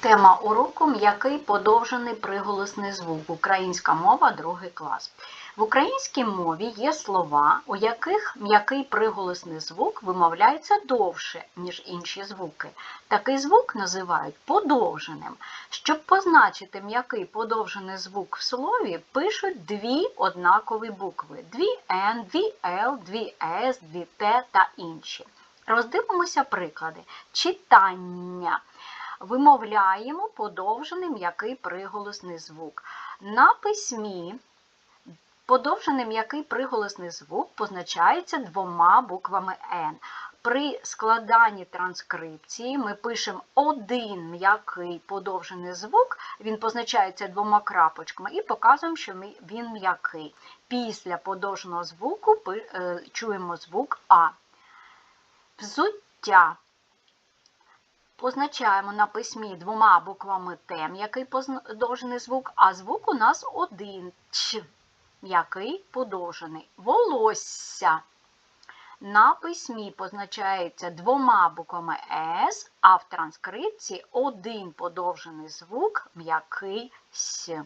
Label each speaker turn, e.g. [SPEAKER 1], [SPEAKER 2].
[SPEAKER 1] Тема уроку м'який подовжений приголосний звук. Українська мова, другий клас. В українській мові є слова, у яких м'який приголосний звук вимовляється довше, ніж інші звуки. Такий звук називають подовженим. Щоб позначити м'який подовжений звук в слові, пишуть дві однакові букви: дві Н, дві Л, дві С, дві Т та інші. Роздивимося приклади. Читання вимовляємо подовжений м'який приголосний звук. На письмі подовжений м'який приголосний звук позначається двома буквами Н. При складанні транскрипції ми пишемо один м'який подовжений звук, він позначається двома крапочками і показуємо, що він м'який. Після подовженого звуку е, чуємо звук А. Взуття позначаємо на письмі двома буквами Т, м'який подовжений звук, а звук у нас один Ч, м'який подовжений. Волосся. На письмі позначається двома буквами С, а в транскрипції один подовжений звук, м'який С.